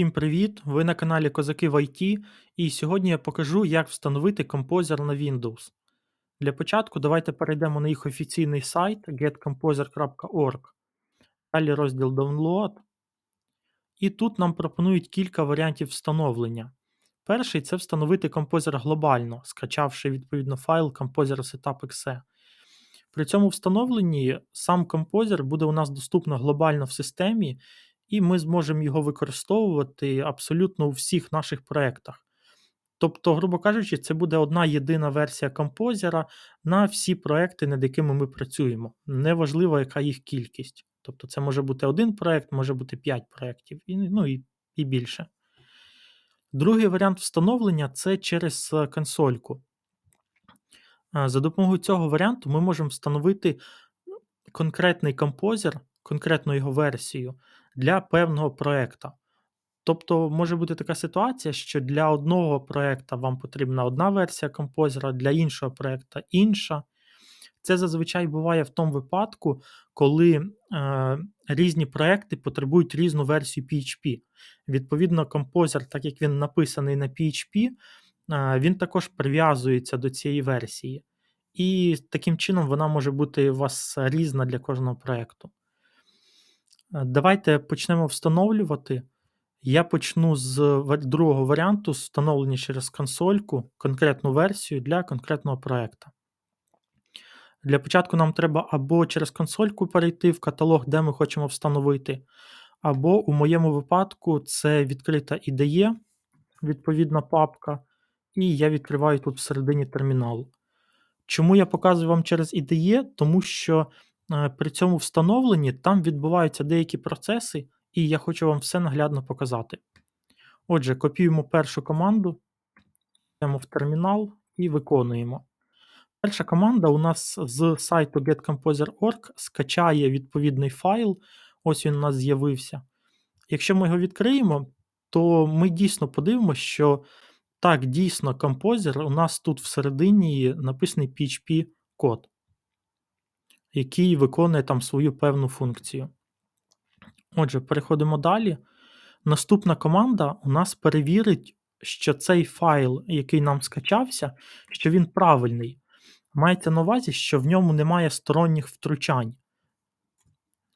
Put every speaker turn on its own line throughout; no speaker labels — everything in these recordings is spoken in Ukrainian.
Всім привіт! Ви на каналі Козаки в IT, і сьогодні я покажу, як встановити композер на Windows. Для початку давайте перейдемо на їх офіційний сайт getcomposer.org. Далі розділ Download. І тут нам пропонують кілька варіантів встановлення. Перший це встановити композер глобально, скачавши відповідно файл Composer Setup.exe. При цьому встановленні сам композер буде у нас доступно глобально в системі, і ми зможемо його використовувати абсолютно у всіх наших проєктах. Тобто, грубо кажучи, це буде одна єдина версія композера на всі проекти, над якими ми працюємо. Неважливо, яка їх кількість. Тобто, це може бути один проект, може бути 5 проєктів, і, ну і, і більше. Другий варіант встановлення це через е, консольку. За допомогою цього варіанту ми можемо встановити конкретний композер, конкретну його версію для певного проєкта. Тобто може бути така ситуація, що для одного проєкта вам потрібна одна версія композера, для іншого проєкта інша. Це зазвичай буває в тому випадку, коли е, різні проекти потребують різну версію PHP. Відповідно, композер, так як він написаний на PHP, е, він також прив'язується до цієї версії. І таким чином вона може бути у вас різна для кожного проєкту. Е, давайте почнемо встановлювати. Я почну з другого варіанту встановлення через консольку, конкретну версію для конкретного проєкту. Для початку нам треба або через консольку перейти в каталог, де ми хочемо встановити, або у моєму випадку це відкрита IDE, відповідна папка, і я відкриваю тут всередині терміналу. Чому я показую вам через IDE? Тому що е, при цьому встановленні там відбуваються деякі процеси, і я хочу вам все наглядно показати. Отже, копіюємо першу команду, йдемо в термінал і виконуємо. Перша команда у нас з сайту getcomposer.org скачає відповідний файл. Ось він у нас з'явився. Якщо ми його відкриємо, то ми дійсно подивимося, що так, дійсно, композер у нас тут всередині написаний PHP-код, який виконує там свою певну функцію. Отже, переходимо далі. Наступна команда у нас перевірить, що цей файл, який нам скачався, що він правильний. Мається на увазі, що в ньому немає сторонніх втручань.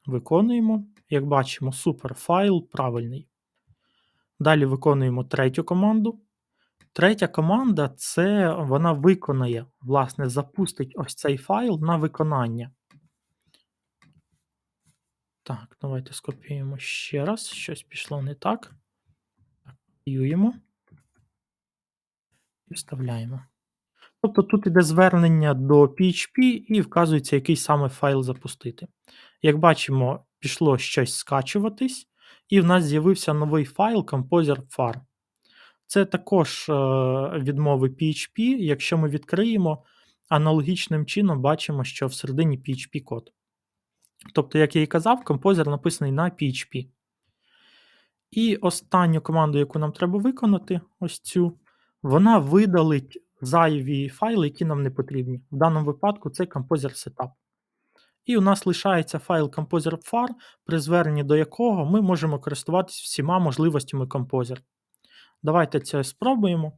Виконуємо, як бачимо, супер файл правильний. Далі виконуємо третю команду. Третя команда це вона виконає, власне, запустить ось цей файл на виконання. Так, давайте скопіюємо ще раз. Щось пішло не так. Копіюємо і вставляємо. Тобто тут іде звернення до PHP і вказується, який саме файл запустити. Як бачимо, пішло щось скачуватись, і в нас з'явився новий файл Composer Far. Це також е, відмови PHP. Якщо ми відкриємо, аналогічним чином бачимо, що всередині PHP код. Тобто, як я і казав, композер написаний на PHP. І останню команду, яку нам треба виконати, ось цю, вона видалить зайві файли, які нам не потрібні. В даному випадку це Composer Setup. І у нас лишається файл Composer Far, при зверненні до якого ми можемо користуватися всіма можливостями Composer. Давайте це спробуємо.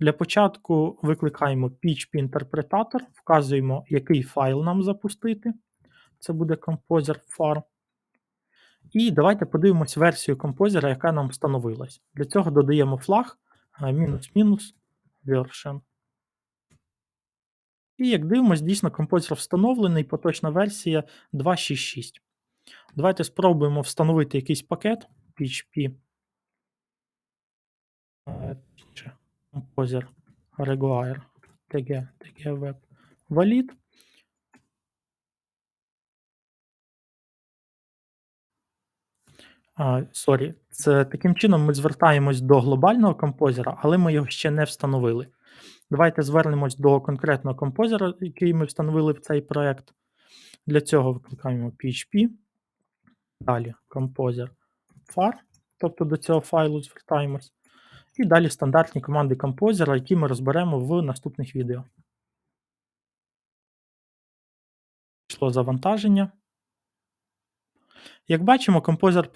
Для початку викликаємо PHP-інтерпретатор, вказуємо, який файл нам запустити. Це буде Composer Far. І давайте подивимось версію композера, яка нам встановилась. Для цього додаємо флаг мінус-мінус version. І як дивимось, дійсно композер встановлений, поточна версія 2.6.6. Давайте спробуємо встановити якийсь пакет PHP. Composer Require TG, TG Web Valid. Сорі, це таким чином ми звертаємось до глобального композера, але ми його ще не встановили. Давайте звернемось до конкретного композера, який ми встановили в цей проект. Для цього викликаємо PHP. Далі композер far, тобто до цього файлу звертаємось. І далі стандартні команди композера, які ми розберемо в наступних відео. Пішло завантаження. Як бачимо, композер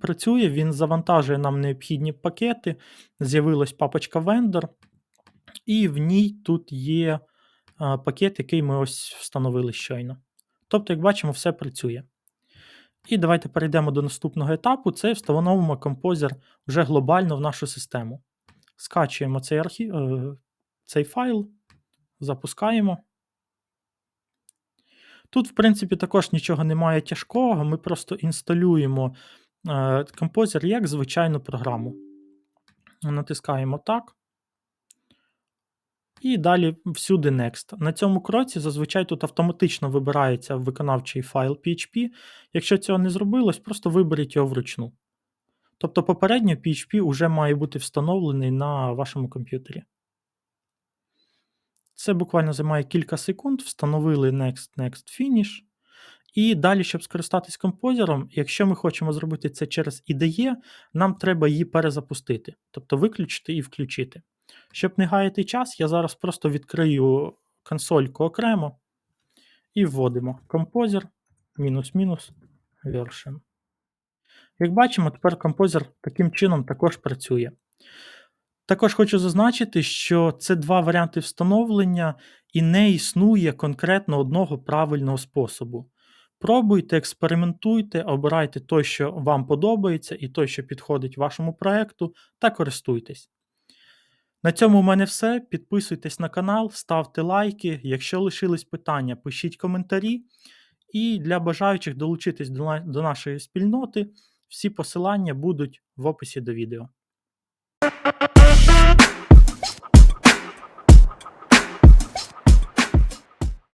працює, він завантажує нам необхідні пакети. З'явилась папочка Vendor, і в ній тут є пакет, який ми ось встановили щойно. Тобто, як бачимо, все працює. І давайте перейдемо до наступного етапу. Це встановимо композер вже глобально в нашу систему. Скачуємо цей, архів, е, цей файл, запускаємо. Тут, в принципі, також нічого немає тяжкого, ми просто інсталюємо е, композер як звичайну програму. Натискаємо так. І далі всюди Next. На цьому кроці зазвичай тут автоматично вибирається виконавчий файл PHP. Якщо цього не зробилось, просто виберіть його вручну. Тобто попередньо PHP вже має бути встановлений на вашому комп'ютері. Це буквально займає кілька секунд. Встановили Next, Next, Finish. І далі, щоб скористатись композером, якщо ми хочемо зробити це через IDE, нам треба її перезапустити, тобто виключити і включити. Щоб не гаяти час, я зараз просто відкрию консольку окремо і вводимо композер мінус-мінус. Як бачимо, тепер композер таким чином також працює. Також хочу зазначити, що це два варіанти встановлення, і не існує конкретно одного правильного способу. Пробуйте, експериментуйте, обирайте той, що вам подобається, і той, що підходить вашому проекту, та користуйтесь. На цьому у мене все. Підписуйтесь на канал, ставте лайки. Якщо лишились питання, пишіть коментарі. І для бажаючих долучитись до нашої спільноти, всі посилання будуть в описі до відео.